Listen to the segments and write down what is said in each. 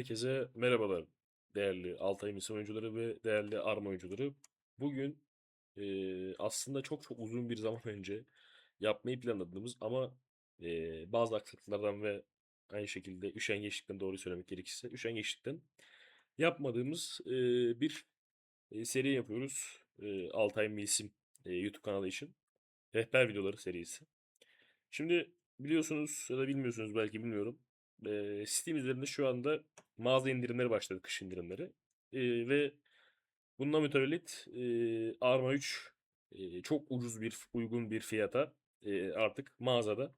Herkese merhabalar değerli Altay Misyon oyuncuları ve değerli Arma oyuncuları. Bugün eee, aslında çok çok uzun bir zaman önce yapmayı planladığımız ama eee, bazı aksaklıklardan ve aynı şekilde üşengeçlikten doğru söylemek gerekirse üşengeçlikten yapmadığımız eee, bir e, seri yapıyoruz. Eee Altay Milsim eee, YouTube kanalı için. Rehber videoları serisi. Şimdi biliyorsunuz ya da bilmiyorsunuz belki bilmiyorum. Eee, Steam üzerinde şu anda mağaza indirimleri başladı, kış indirimleri. Eee, ve bununla mütevellit eee, Arma 3 eee, çok ucuz bir, uygun bir fiyata eee, artık mağazada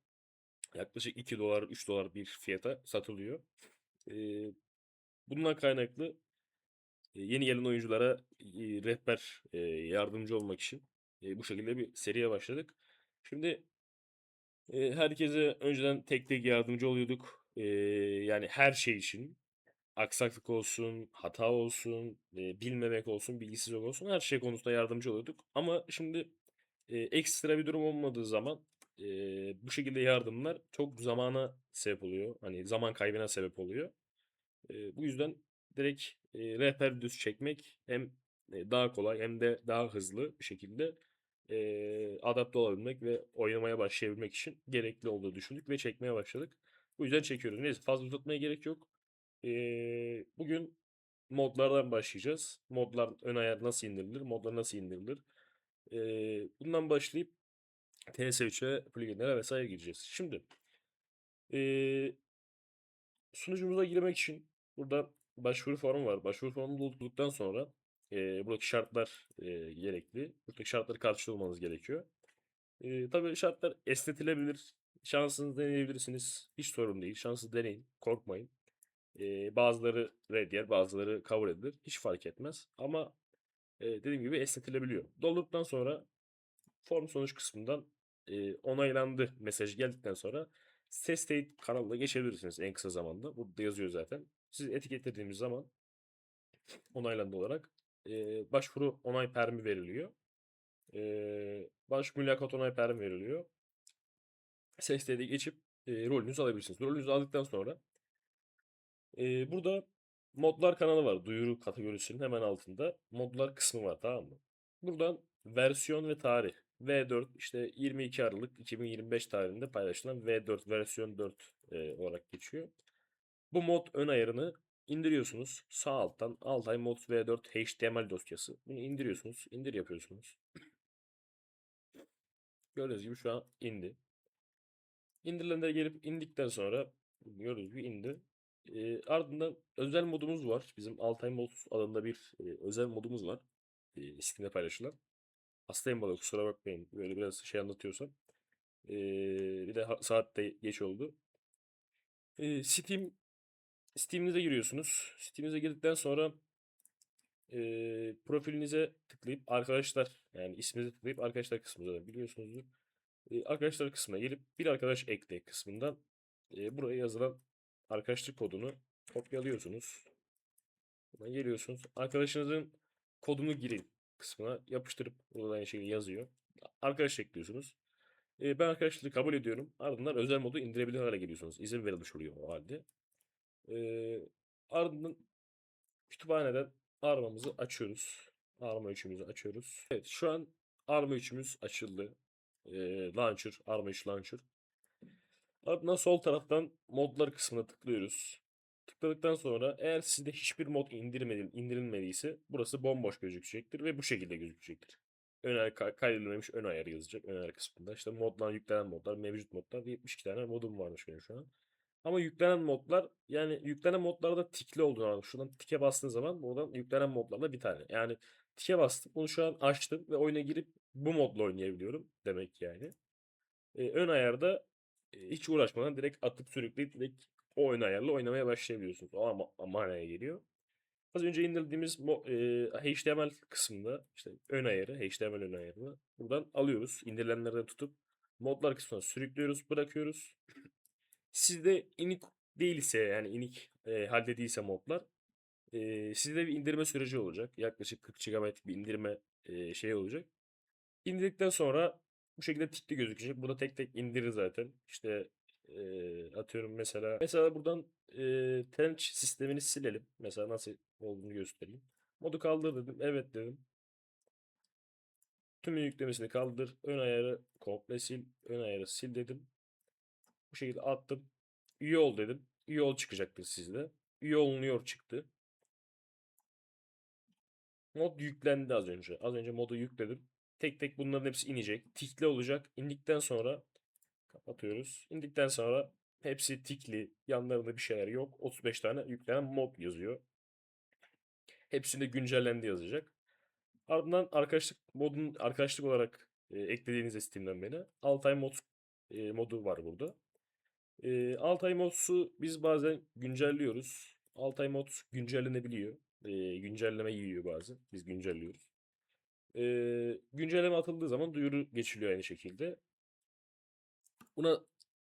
yaklaşık 2 dolar, 3 dolar bir fiyata satılıyor. Eee, bundan kaynaklı e, yeni gelen oyunculara e, rehber e, yardımcı olmak için e, bu şekilde bir seriye başladık. Şimdi e, herkese önceden tek tek yardımcı oluyorduk. E, yani her şey için aksaklık olsun, hata olsun, e, bilmemek olsun, bilgisizlik olsun her şey konusunda yardımcı oluyorduk. Ama şimdi e, ekstra bir durum olmadığı zaman e, bu şekilde yardımlar çok zamana sebep oluyor. Hani zaman kaybına sebep oluyor. E, bu yüzden direkt e, rehber videosu çekmek hem e, daha kolay hem de daha hızlı bir şekilde e, adapte olabilmek ve oynamaya başlayabilmek için gerekli olduğunu düşündük ve çekmeye başladık. Bu yüzden çekiyoruz. Neyse fazla uzatmaya gerek yok. E, bugün modlardan başlayacağız. Modlar ön ayar nasıl indirilir? Modlar nasıl indirilir? E, bundan başlayıp TS3'e pluginlere vesaire gireceğiz. Şimdi e, sunucumuza girmek için burada başvuru formu var. Başvuru formunu doldurduktan sonra e, buradaki şartlar e, gerekli. Buradaki şartları karşılamamanız gerekiyor. E, tabii şartlar esnetilebilir. Şansınızı deneyebilirsiniz. Hiç sorun değil. Şansı deneyin. Korkmayın. E, bazıları red yer, bazıları kabul edilir. Hiç fark etmez. Ama e, dediğim gibi esnetilebiliyor. Doldurduktan sonra form sonuç kısmından e, onaylandı mesajı geldikten sonra Ses Teyit kanalına geçebilirsiniz en kısa zamanda. Burada yazıyor zaten. Siz etiketlediğimiz zaman onaylandı olarak e, başvuru onay permi veriliyor. E, baş mülakat onay permi veriliyor. Ses Teyit'e geçip e, rolünüzü alabilirsiniz. Rolünüzü aldıktan sonra e, burada modlar kanalı var. Duyuru kategorisinin hemen altında modlar kısmı var tamam mı? Buradan versiyon ve tarih V4 işte 22 Aralık 2025 tarihinde paylaşılan V4 versiyon 4 e, olarak geçiyor. Bu mod ön ayarını indiriyorsunuz. Sağ alttan Altay Mods V4 HTML dosyası. Bunu indiriyorsunuz. indir yapıyorsunuz. Gördüğünüz gibi şu an indi. İndirilenlere gelip indikten sonra gördüğünüz gibi indi. E, ardından özel modumuz var. Bizim Altay Mods adında bir e, özel modumuz var. E, Steam'de paylaşılan. Hastayım bana kusura bakmayın. Böyle biraz şey anlatıyorsam. E, bir de saat de geç oldu. E, Steam Steam'inize giriyorsunuz. Steam'inize girdikten sonra e, profilinize tıklayıp arkadaşlar yani isminize tıklayıp arkadaşlar kısmında da biliyorsunuzdur. Arkadaşlar kısmına gelip bir arkadaş ekle kısmından e, buraya yazılan arkadaşlık kodunu kopyalıyorsunuz. Buradan geliyorsunuz. Arkadaşınızın kodunu girin kısmına yapıştırıp burada aynı şekilde yazıyor. Arkadaş ekliyorsunuz. Ben arkadaşlığı kabul ediyorum. Ardından özel modu indirebilir hale geliyorsunuz. İzin verilmiş oluyor o halde. Ardından kütüphaneden armamızı açıyoruz. Arma 3'ümüzü açıyoruz. Evet şu an arma 3'ümüz açıldı. Launcher, arma 3 launcher. Ardından sol taraftan modlar kısmına tıklıyoruz. Tıkladıktan sonra eğer sizde hiçbir mod indirmedi, indirilmediyse burası bomboş gözükecektir ve bu şekilde gözükecektir. Ön ayar ka- kaydedilmemiş ön ayarı yazacak ön ayar kısmında. İşte moddan yüklenen modlar, mevcut modlar 72 tane modum varmış benim şu an. Ama yüklenen modlar yani yüklenen modlarda tikli olduğunu anladım. Şuradan tike bastığın zaman buradan yüklenen modlarla bir tane. Yani tike bastım. Bunu şu an açtım ve oyuna girip bu modla oynayabiliyorum demek yani. Ee, ön ayarda e, hiç uğraşmadan direkt atıp sürükleyip direkt o ön ayarla oynamaya başlayabiliyorsunuz. O ama, manaya geliyor. Az önce indirdiğimiz e, HTML kısmında işte ön ayarı, HTML ön ayarını buradan alıyoruz. İndirilenlerden tutup modlar kısmına sürüklüyoruz, bırakıyoruz. Sizde inik değilse yani inik e, halde değilse modlar e, sizde bir indirme süreci olacak. Yaklaşık 40 GB bir indirme e, şey olacak. İndirdikten sonra bu şekilde tikli gözükecek. Burada tek tek indirir zaten. İşte Eee, atıyorum mesela. Mesela buradan eee tench sistemini silelim. Mesela nasıl olduğunu göstereyim. Modu kaldır dedim. Evet dedim. Tüm yüklemesini kaldır. Ön ayarı komple sil. Ön ayarı sil dedim. Bu şekilde attım. Üye ol dedim. Üye ol çıkacaktır sizde. Üye olunuyor çıktı. Mod yüklendi az önce. Az önce modu yükledim. Tek tek bunların hepsi inecek. Tikli olacak. İndikten sonra kapatıyoruz. İndikten sonra hepsi tikli. Yanlarında bir şeyler yok. 35 tane yüklenen mod yazıyor. Hepsinde güncellendi yazacak. Ardından arkadaşlık modun arkadaşlık olarak e, eklediğiniz Steam'den beni Altay mod e, modu var burada. E, Altay modsu biz bazen güncelliyoruz. Altay mod güncellenebiliyor. E, güncelleme yiyor bazen. Biz güncelliyoruz. E, güncelleme atıldığı zaman duyuru geçiliyor aynı şekilde. Buna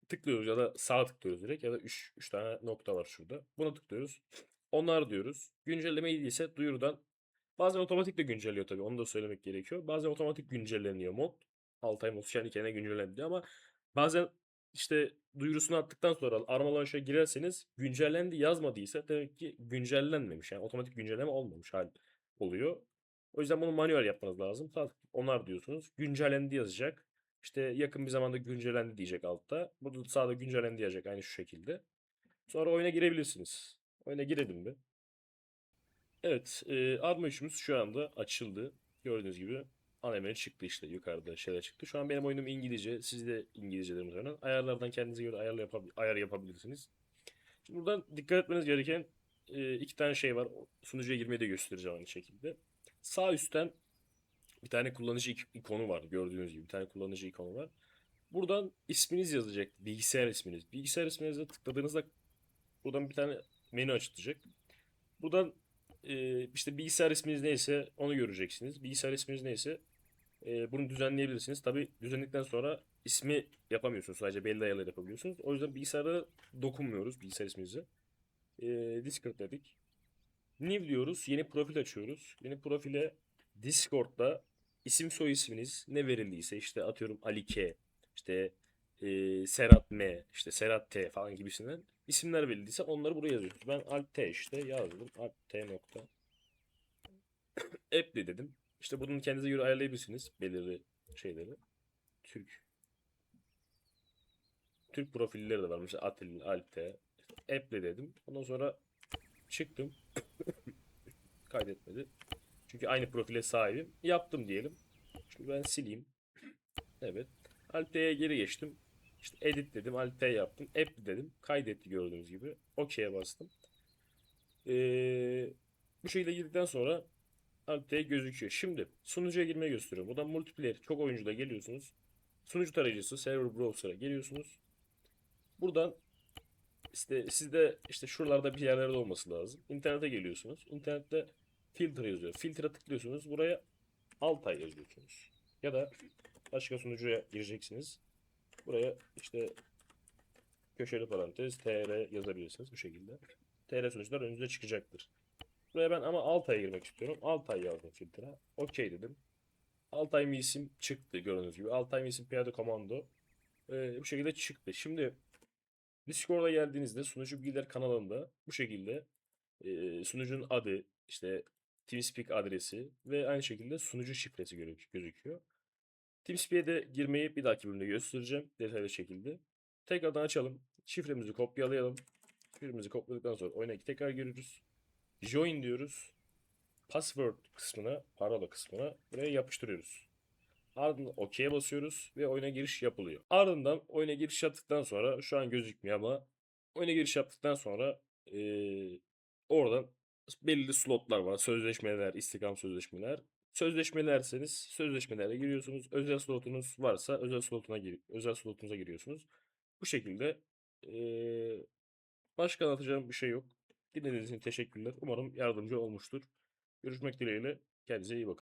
tıklıyoruz ya da sağa tıklıyoruz direkt ya da 3 3 tane nokta var şurada. Buna tıklıyoruz. Onlar diyoruz. Güncelleme ise duyurudan bazen otomatik de güncelliyor tabii. Onu da söylemek gerekiyor. Bazen otomatik güncelleniyor mod. Altay mod kendi kendine güncellendi ama bazen işte duyurusunu attıktan sonra arma launch'a girerseniz güncellendi yazmadıysa demek ki güncellenmemiş. Yani otomatik güncelleme olmamış hal oluyor. O yüzden bunu manuel yapmanız lazım. Sağ Onar diyorsunuz. Güncellendi yazacak. İşte yakın bir zamanda güncellendi diyecek altta. Burada sağda güncellendi diyecek aynı şu şekilde. Sonra oyuna girebilirsiniz. Oyuna girelim mi? Evet, e, arma işimiz şu anda açıldı. Gördüğünüz gibi ana menü çıktı işte yukarıda şeyler çıktı. Şu an benim oyunum İngilizce. Siz de İngilizcedir muhtemelen. Ayarlardan kendinize göre ayar, yapabil- ayar yapabilirsiniz. Şimdi buradan dikkat etmeniz gereken e, iki tane şey var. Sunucuya girmeyi de göstereceğim aynı şekilde. Sağ üstten bir tane kullanıcı ik- ikonu var. Gördüğünüz gibi bir tane kullanıcı ikonu var. Buradan isminiz yazacak. Bilgisayar isminiz. Bilgisayar isminize tıkladığınızda buradan bir tane menü açılacak. Buradan e, işte bilgisayar isminiz neyse onu göreceksiniz. Bilgisayar isminiz neyse e, bunu düzenleyebilirsiniz. Tabi düzenledikten sonra ismi yapamıyorsunuz. Sadece belli ayarlar yapabiliyorsunuz. O yüzden bilgisayara dokunmuyoruz bilgisayar isminize. E, Discord dedik. New diyoruz. Yeni profil açıyoruz. Yeni profile Discord'da isim soy isminiz ne verildiyse işte atıyorum Ali K, işte e, Serhat M, işte Serhat T falan gibisinden isimler verildiyse onları buraya yazıyoruz. Ben Alp T işte yazdım. Alp T nokta. App'li dedim. İşte bunu kendinize göre ayarlayabilirsiniz belirli şeyleri. Türk. Türk profilleri de var. Mesela Atil, Alp T. App'li dedim. Ondan sonra çıktım. Kaydetmedi. Çünkü aynı profile sahibim. Yaptım diyelim. Şimdi ben sileyim. Evet. Alp'e geri geçtim. İşte edit dedim. Alp'e yaptım. App dedim. Kaydetti gördüğünüz gibi. OK'ye bastım. Ee, bu şekilde girdikten sonra Alp'te gözüküyor. Şimdi sunucuya girmeyi gösteriyorum. Buradan multiplayer çok oyuncuyla geliyorsunuz. Sunucu tarayıcısı server browser'a geliyorsunuz. Buradan işte sizde işte şuralarda bir yerlerde olması lazım. İnternete geliyorsunuz. İnternette filtre yazıyor. Filtre tıklıyorsunuz. Buraya Altay yazıyorsunuz. Ya da başka sunucuya gireceksiniz. Buraya işte köşeli parantez tr yazabilirsiniz bu şekilde. tr sunucular önünüze çıkacaktır. Buraya ben ama Altay'a girmek istiyorum. Altay yazdım filtre. Okey dedim. Altay mı isim çıktı gördüğünüz gibi. Altay mı isim piyade komando. Ee, bu şekilde çıktı. Şimdi Discord'a geldiğinizde sunucu bilgiler kanalında bu şekilde e, sunucunun adı, işte TeamSpeak adresi ve aynı şekilde sunucu şifresi gözüküyor. TeamSpeak'e de girmeyi bir dahaki bölümde göstereceğim detaylı şekilde. Tekrardan açalım. Şifremizi kopyalayalım. Şifremizi kopyaladıktan sonra oyuna tekrar giriyoruz. Join diyoruz. Password kısmına, parola kısmına buraya yapıştırıyoruz. Ardından OK'ye basıyoruz ve oyuna giriş yapılıyor. Ardından oyuna giriş yaptıktan sonra şu an gözükmüyor ama oyuna giriş yaptıktan sonra eee, oradan belirli slotlar var. Sözleşmeler, istikam sözleşmeler. Sözleşmelerseniz sözleşmelere giriyorsunuz. Özel slotunuz varsa özel slotuna gir özel slotunuza giriyorsunuz. Bu şekilde eee, başka anlatacağım bir şey yok. Dinlediğiniz için teşekkürler. Umarım yardımcı olmuştur. Görüşmek dileğiyle. Kendinize iyi bakın.